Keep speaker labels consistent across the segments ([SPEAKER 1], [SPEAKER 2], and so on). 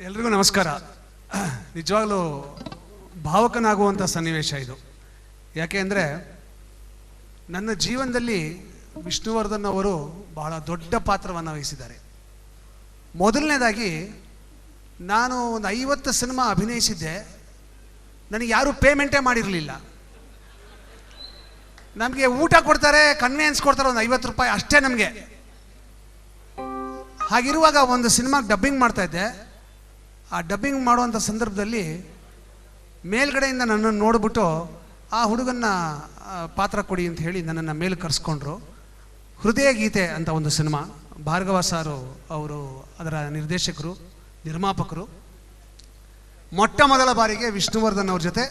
[SPEAKER 1] ಎಲ್ರಿಗೂ ನಮಸ್ಕಾರ. ನಿಜವಾಗ್ಲೂ ಭಾವಕನಾಗುವಂಥ ಸನ್ನಿವೇಶ ಇದು. ಯಾಕೆ ಅಂದರೆ ನನ್ನ ಜೀವನದಲ್ಲಿ ವಿಷ್ಣುವರ್ಧನ್ ಅವರು ಬಹಳ ದೊಡ್ಡ ಪಾತ್ರವನ್ನು ವಹಿಸಿದ್ದಾರೆ. ಮೊದಲನೇದಾಗಿ ನಾನು ಒಂದು ಐವತ್ತು ಸಿನಿಮಾ ಅಭಿನಯಿಸಿದ್ದೆ. ನನಗೆ ಯಾರೂ ಪೇಮೆಂಟೇ ಮಾಡಿರಲಿಲ್ಲ. ನಮಗೆ ಊಟ ಕೊಡ್ತಾರೆ ಕನ್ವೆನ್ಸ್ ಕೊಡ್ತಾರೆ ಒಂದು ಐವತ್ತು ರೂಪಾಯಿ ಅಷ್ಟೇ ನಮಗೆ. ಹಾಗಿರುವಾಗ ಒಂದು ಸಿನಿಮಾಗೆ ಡಬ್ಬಿಂಗ್ ಮಾಡ್ತಾ ಇದ್ದೆ. ಆ ಡಬ್ಬಿಂಗ್ ಮಾಡುವಂಥ ಸಂದರ್ಭದಲ್ಲಿ ಮೇಲ್ಗಡೆಯಿಂದ ನನ್ನನ್ನು ನೋಡಿಬಿಟ್ಟು ಆ ಹುಡುಗನ್ನ ಪಾತ್ರ ಕೊಡಿ ಅಂತ ಹೇಳಿ ನನ್ನನ್ನು ಮೇಲೆ ಕರೆಸ್ಕೊಂಡ್ರು. ಹೃದಯ ಗೀತೆ ಅಂತ ಒಂದು ಸಿನಿಮಾ. ಭಾರ್ಗವ ಸಾರು ಅವರು ಅದರ ನಿರ್ದೇಶಕರು, ನಿರ್ಮಾಪಕರು. ಮೊಟ್ಟ ಮೊದಲ ಬಾರಿಗೆ ವಿಷ್ಣುವರ್ಧನ್ ಅವ್ರ ಜೊತೆ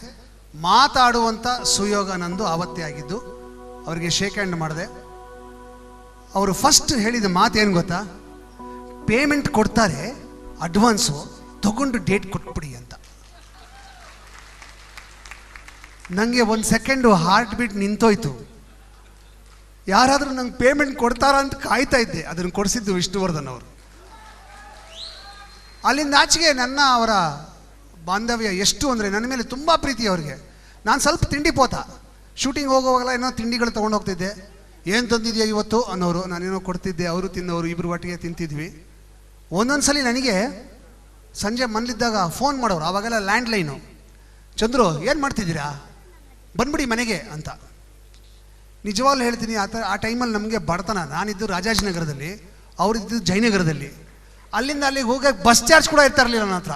[SPEAKER 1] ಮಾತಾಡುವಂಥ ಸುಯೋಗ ನಂದು ಆವತ್ತೇ ಆಗಿದ್ದು, ಅವರಿಗೆ ಶೇಕ್ ಹ್ಯಾಂಡ್ ಮಾಡಿದೆ. ಅವರು ಫಸ್ಟ್ ಹೇಳಿದ ಮಾತೇನು ಗೊತ್ತಾ? ಪೇಮೆಂಟ್ ಕೊಡ್ತಾರೆ ಅಡ್ವಾನ್ಸು ತಗೊಂಡು ಡೇಟ್ ಕೊಟ್ಬಿಡಿ ಅಂತ. ನನಗೆ ಒಂದು ಸೆಕೆಂಡು ಹಾರ್ಟ್ ಬೀಟ್ ನಿಂತೋಯ್ತು. ಯಾರಾದರೂ ನಂಗೆ ಪೇಮೆಂಟ್ ಕೊಡ್ತಾರ ಅಂತ ಕಾಯ್ತಾ ಇದ್ದೆ. ಅದನ್ನು ಕೊಡಿಸಿದ್ದು ವಿಷ್ಣುವರ್ಧನ್ ಅವರು. ಅಲ್ಲಿಂದ ಆಚೆಗೆ ನನ್ನ ಅವರ ಬಾಂಧವ್ಯ ಎಷ್ಟು ಅಂದರೆ ನನ್ನ ಮೇಲೆ ತುಂಬ ಪ್ರೀತಿ ಅವರಿಗೆ. ನಾನು ಸ್ವಲ್ಪ ತಿಂಡಿ ಪೋತ. ಶೂಟಿಂಗ್ ಹೋಗುವಾಗಲ್ಲ ಏನೋ ತಿಂಡಿಗಳು ತೊಗೊಂಡು ಹೋಗ್ತಿದ್ದೆ. ಏನು ತಂದಿದೆಯಾ ಇವತ್ತು ಅನ್ನೋರು. ನಾನೇನೋ ಕೊಡ್ತಿದ್ದೆ. ಅವರು ತಿನ್ನೋರು. ಇಬ್ಬರು ಒಟ್ಟಿಗೆ ತಿಂತಿದ್ವಿ. ಒಂದೊಂದು ಸಲ ನನಗೆ ಸಂಜೆ ಮನೇಲಿದ್ದಾಗ ಫೋನ್ ಮಾಡೋರು, ಆವಾಗೆಲ್ಲ ಲ್ಯಾಂಡ್ಲೈನು ಚಂದ್ರು, ಏನು ಮಾಡ್ತಿದ್ದೀರಾ? ಬಂದ್ಬಿಡಿ ಮನೆಗೆ ಅಂತ. ನಿಜವಾಗ್ಲೂ ಹೇಳ್ತೀನಿ, ಆ ಥರ ಆ ಟೈಮಲ್ಲಿ ನಮಗೆ ಬಡತನ. ನಾನಿದ್ದು ರಾಜಾಜಿನಗರದಲ್ಲಿ, ಅವರಿದ್ದು ಜಯನಗರದಲ್ಲಿ. ಅಲ್ಲಿಂದ ಅಲ್ಲಿಗೆ ಹೋಗಕ್ಕೆ ಬಸ್ ಚಾರ್ಜ್ ಕೂಡ ಇರ್ತಾ ಇರಲಿಲ್ಲ ನನ್ನ ಹತ್ರ.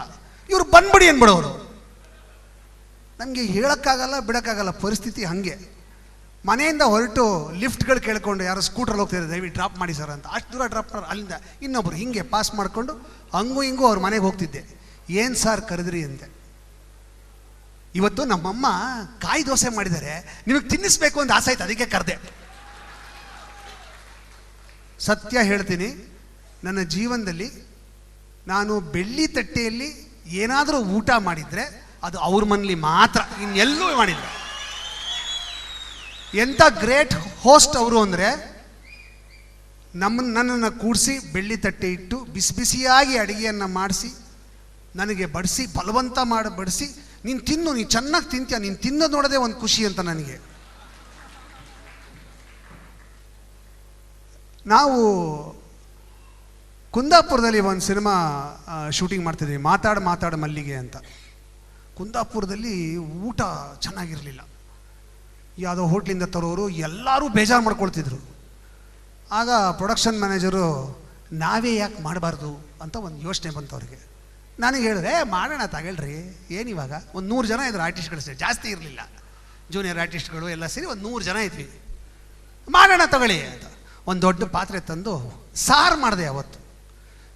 [SPEAKER 1] ಇವ್ರು ಬಂದ್ಬಿಡಿ ಅಂದ್ಬಿಡೋರು. ನನಗೆ ಹೇಳೋಕ್ಕಾಗಲ್ಲ, ಬಿಡೋಕ್ಕಾಗಲ್ಲ, ಪರಿಸ್ಥಿತಿ ಹಾಗೆ. ಮನೆಯಿಂದ ಹೊರಟು ಲಿಫ್ಟ್ಗಳು ಕೇಳ್ಕೊಂಡು ಯಾರೋ ಸ್ಕೂಟ್ರಲ್ಲಿ ಹೋಗ್ತಿದ್ದಾರೆ, ದಯವಿಟ್ಟು ಡ್ರಾಪ್ ಮಾಡಿ ಸರ್ ಅಂತ. ಅಷ್ಟು ದೂರ ಡ್ರಾಪ್ ಮಾಡೋರು ಅಲ್ಲಿಂದ ಇನ್ನೊಬ್ರು ಹಿಂಗೆ ಪಾಸ್ ಮಾಡಿಕೊಂಡು ಹಂಗೂ ಹಿಂಗೂ ಅವ್ರ ಮನೆಗೆ ಹೋಗ್ತಿದ್ದೆ. ಏನು ಸರ್ ಕರೆದ್ರಿ ಅಂತೆ? ಇವತ್ತು ನಮ್ಮಮ್ಮ ಕಾಯಿ ದೋಸೆ ಮಾಡಿದ್ದಾರೆ, ನಿಮಗೆ ತಿನ್ನಿಸ್ಬೇಕು ಅಂತ ಆಸೆ ಆಯ್ತು, ಅದಕ್ಕೆ ಕರೆದೆ. ಸತ್ಯ ಹೇಳ್ತೀನಿ, ನನ್ನ ಜೀವನದಲ್ಲಿ ನಾನು ಬೆಳ್ಳಿ ತಟ್ಟೆಯಲ್ಲಿ ಏನಾದರೂ ಊಟ ಮಾಡಿದರೆ ಅದು ಅವ್ರ ಮನೇಲಿ ಮಾತ್ರ ಇನ್ನೆಲ್ಲೂ ಮಾಡಿಲ್ಲ. ಎಂಥ ಗ್ರೇಟ್ ಹೋಸ್ಟ್ ಅವರು ಅಂದರೆ ನಮ್ಮ ನನ್ನನ್ನು ಕೂಡಿಸಿ ಬೆಳ್ಳಿ ತಟ್ಟೆ ಇಟ್ಟು ಬಿಸಿ ಬಿಸಿಯಾಗಿ ಅಡುಗೆಯನ್ನು ಮಾಡಿಸಿ, ನನಗೆ ಬಡಿಸಿ, ಬಲವಂತ ಮಾಡಿ ಬಡಿಸಿ, ನೀನು ತಿನ್ನು, ನೀನು ಚೆನ್ನಾಗಿ ತಿಂತೀಯ, ನೀನು ತಿನ್ನೋದು ನೋಡೋದೇ ಒಂದು ಖುಷಿ ಅಂತ ನನಗೆ. ನಾವು ಕುಂದಾಪುರದಲ್ಲಿ ಒಂದು ಸಿನಿಮಾ ಶೂಟಿಂಗ್ ಮಾಡ್ತಿದ್ವಿ, ಮಾತಾಡು ಮಾತಾಡು ಮಲ್ಲಿಗೆ ಅಂತ. ಕುಂದಾಪುರದಲ್ಲಿ ಊಟ ಚೆನ್ನಾಗಿರಲಿಲ್ಲ. ಯಾವುದೋ ಹೋಟ್ಲಿಂದ ತರೋರು ಎಲ್ಲರೂ ಬೇಜಾರು ಮಾಡ್ಕೊಳ್ತಿದ್ರು. ಆಗ ಪ್ರೊಡಕ್ಷನ್ ಮ್ಯಾನೇಜರು ನಾವೇ ಯಾಕೆ ಮಾಡಬಾರ್ದು ಅಂತ ಒಂದು ಯೋಚನೆ ಬಂತು ಅವ್ರಿಗೆ. ನನಗೆ ಹೇಳಿದ್ರೆ "ಏ, ಮಾಡೋಣ ತಗೊಳ್ರಿ. ಏನಿವಾಗ ಒಂದು ನೂರು ಜನ ಇದ್ರು ಆರ್ಟಿಸ್ಟ್ಗಳು ಸೇರಿ ಜಾಸ್ತಿ ಇರಲಿಲ್ಲ. ಜೂನಿಯರ್ ಆರ್ಟಿಸ್ಟ್ಗಳು ಎಲ್ಲ ಸೇರಿ ಒಂದು ನೂರು ಜನ ಇದ್ವಿ. ಮಾಡೋಣ ತಗೊಳ್ಳಿ ಅಂತ. ಒಂದು ದೊಡ್ಡ ಪಾತ್ರೆ ತಂದು ಸಾರು ಮಾಡಿದೆ ಅವತ್ತು.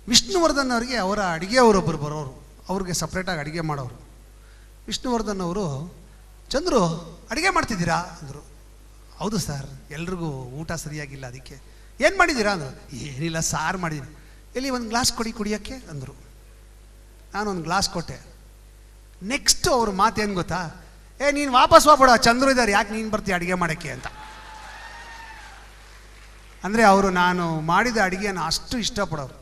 [SPEAKER 1] ವಿಷ್ಣುವರ್ಧನ್ ಅವರಿಗೆ ಅವರ ಅಡುಗೆಯವರೊಬ್ಬರು ಬರೋರು. ಅವ್ರಿಗೆ ಸಪ್ರೇಟಾಗಿ ಅಡುಗೆ ಮಾಡೋರು. ವಿಷ್ಣುವರ್ಧನ್ ಅವರು ಚಂದ್ರು, ಅಡುಗೆ ಮಾಡ್ತಿದ್ದೀರಾ? ಅಂದರು. ಹೌದು ಸರ್, ಎಲ್ರಿಗೂ ಊಟ ಸರಿಯಾಗಿಲ್ಲ ಅದಕ್ಕೆ. ಏನು ಮಾಡಿದ್ದೀರಾ? ಅಂದರು. ಏನಿಲ್ಲ, ಸಾರು ಮಾಡಿದ್ದೀನಿ. ಎಲ್ಲಿ ಒಂದು ಗ್ಲಾಸ್ ಕೊಡಿ ಕುಡಿಯೋಕ್ಕೆ? ಅಂದರು. ನಾನು ಒಂದು ಗ್ಲಾಸ್ ಕೊಟ್ಟೆ. ನೆಕ್ಸ್ಟ್ ಅವ್ರ ಮಾತೇನು ಗೊತ್ತಾ? ಏ, ನೀನು ವಾಪಸ್ ಹೋಗ್ಬೇಡ ಚಂದ್ರು ಇದ್ದಾರೆ ಯಾಕೆ ನೀನು ಬರ್ತೀಯ ಅಡುಗೆ ಮಾಡೋಕ್ಕೆ ಅಂತ. ಅಂದರೆ ಅವರು ನಾನು ಮಾಡಿದ ಅಡುಗೆಯನ್ನು ಅಷ್ಟು ಇಷ್ಟಪಡೋರು.